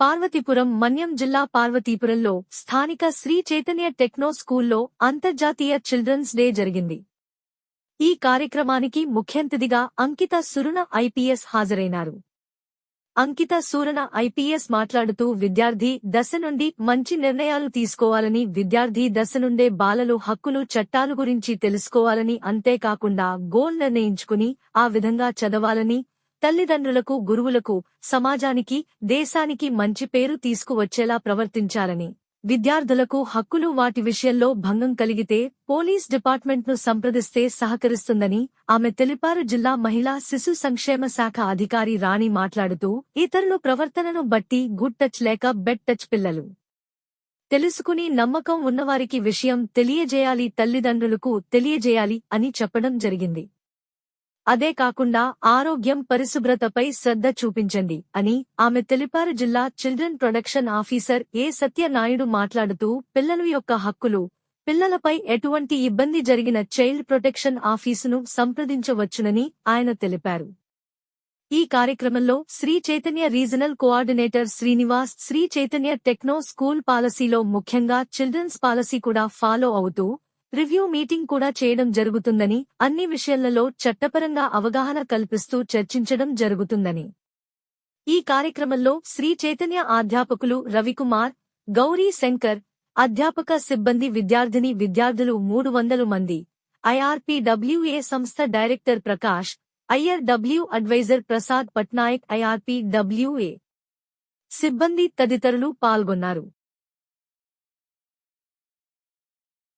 పార్వతీపురం మన్యం జిల్లా పార్వతీపురంలో స్థానిక శ్రీ చైతన్య టెక్నో స్కూల్లో అంతర్జాతీయ చిల్డ్రన్స్ డే జరిగింది. ఈ కార్యక్రమానికి ముఖ్యంతిథిగా అంకిత సురుణ ఐపీఎస్ హాజరైనారు. అంకిత సూరణ ఐపీఎస్ మాట్లాడుతూ విద్యార్థి దశ నుండి మంచి నిర్ణయాలు తీసుకోవాలని విద్యార్థి దశ నుండే బాలలు హక్కులు చట్టాలు గురించి తెలుసుకోవాలని అంతేకాకుండా గోల్ నిర్ణయించుకుని ఆ విధంగా చదవాలని తల్లిదండ్రులకు గురువులకు సమాజానికి దేశానికి మంచి పేరు తీసుకువచ్చేలా ప్రవర్తించాలని. విద్యార్థులకు హక్కులు వాటి విషయంలో భంగం కలిగితే పోలీస్ డిపార్ట్మెంట్ను సంప్రదిస్తే సహకరిస్తుందని ఆమె తెలిపారు. జిల్లా మహిళా శిశు సంక్షేమ శాఖ అధికారి రాణి మాట్లాడుతూ ఇతరుల ప్రవర్తనను బట్టి గుడ్ టచ్ లేక బెడ్ టచ్ పిల్లలు. తెలుసుకుని నమ్మకం ఉన్నవారికి విషయం తెలియజేయాలి తల్లిదండ్రులకు తెలియజేయాలి అని చెప్పడం జరిగింది. అదే కాకుండా ఆరోగ్యం పరిశుభ్రతపై శ్రద్ధ చూపించండి అని ఆమె తెలిపారు. జిల్లా children production officer A Satyanaidu మాట్లాడుతూ పిల్లల యొక్క హక్కులు పిల్లలపై ఎటువంటి ఇబ్బంది జరిగిన చైల్డ్ ప్రొటెక్షన్ ఆఫీసును సంప్రదించవచ్చునని ఆయన తెలిపారు. ఈ కార్యక్రమంలో Shri Chaitanya regional coordinator Srinivas Shri Chaitanya techno school పాలసీలో ముఖ్యంగా చిల్డ్రన్స్ పాలసీ కూడా ఫాలో అవుతూ రివ్యూ మీటింగ్ కూడా చేయడం జరుగుతుందని అన్ని విషయాలలో చట్టపరంగా అవగాహన కల్పిస్తూ చర్చించడం జరుగుతుందని. ఈ కార్యక్రమంలో శ్రీ చైతన్య అధ్యాపకులు రవికుమార్ గౌరీ శంకర్ అధ్యాపక సిబ్బంది విద్యార్థిని విద్యార్థులు మూడు వందలు మంది ఐఆర్పీడబ్ల్యూఏ సంస్థ director Prakash IRW adviser Prasad Patnaik IRPWA సిబ్బంది తదితరులు పాల్గొన్నారు.